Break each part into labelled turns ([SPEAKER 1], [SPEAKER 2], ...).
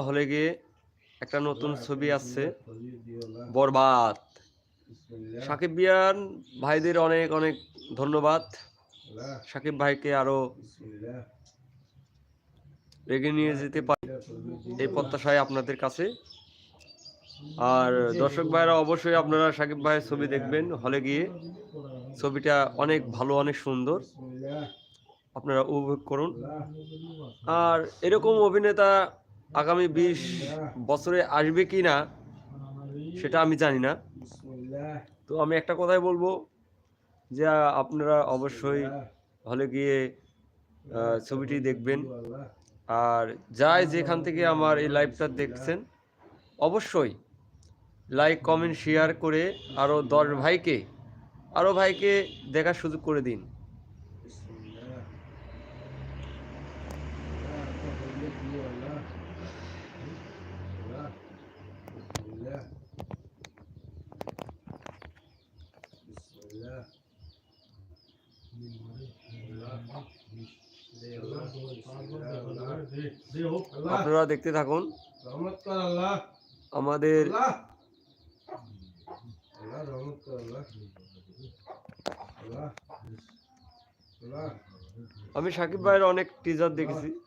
[SPEAKER 1] হলে গিয়ে একটা নতুন ছবি আসছে। বরবাদ। সাকিব বিয়ান ভাইদের অনেক অনেক ধন্যবাদ। সাকিব ভাইকে আরও এগিয়ে নিয়ে যেতে পারি এই প্রত্যাশায় আপনাদের কাছে। আর দর্শক ভাইরা অবশ্যই আপনারা সাকিব ভাইয়ের ছবি দেখবেন, হলে গিয়ে ছবিটা অনেক ভালো, অনেক সুন্দর। আপনারা উপভোগ করুন। আর এরকম অভিনেতা আগামী বিশ বছরে আসবে কি না, সেটা আমি জানি না। তো আমি একটা কথাই বলব যে, আপনারা অবশ্যই হলে গিয়ে ছবিটি দেখবেন। আর যাই যেখান থেকে আমার এই লাইভটা দেখছেন, অবশ্যই লাইক, কমেন্ট, শেয়ার করে আরও দশ ভাইকে আরও ভাইকে দেখার সুযোগ করে দিন। আপনারা দেখতে থাকুন। আমাদের আমি সাকিব ভাইয়ের অনেক টিজার দেখেছি।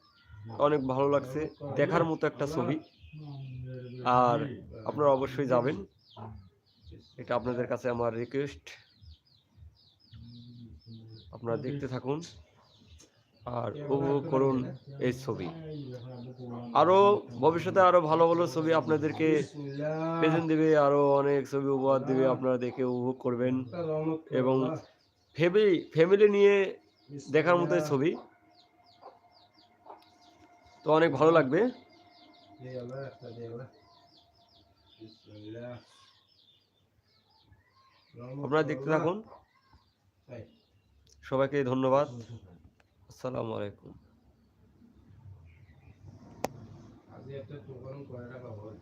[SPEAKER 1] অনেক ভালো লাগছে। দেখার মতো একটা ছবি। আর আপনারা অবশ্যই যাবেন। এটা আপনাদের কাছে আমার রিকোয়েস্ট আপনারা দেখতে থাকুন। আর উপভোগ করুন এই ছবি। আরও ভবিষ্যতে আরও ভালো ভালো ছবি আপনাদেরকে প্রেজেন্ট দেবে আরও অনেক ছবি উপহার দেবে আপনারা দেখে উপভোগ করবেন। এবং। ফ্যামিলি ফ্যামিলি নিয়ে দেখার মতো ছবি। তো অনেক ভালো লাগবে। আপনারা দেখতে থাকুন। সবাইকে ধন্যবাদ। আসসালামু আলাইকুম।
[SPEAKER 2] আজি একটা দোকান করে রাখা হয়?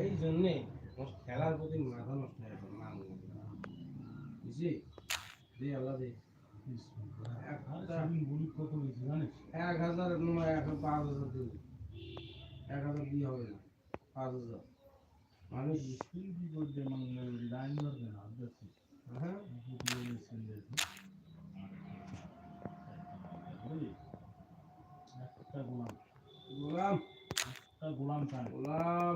[SPEAKER 2] এই জন্যে খেলার প্রতি মাথা নষ্ট হয়ে গেল না বুঝছি দে আল্লাহ দে এক হাজার এক পাঁচ হাজার দিন। এক হাজার দিয়ে হবে না, পাঁচ হাজার। মানুষ স্কিল কি করতে মানলে লাইন ধরবে না দেখছি হ্যাঁ স্কিল দেখি একটা গোলাম গোলাম একটা গোলাম গোলাম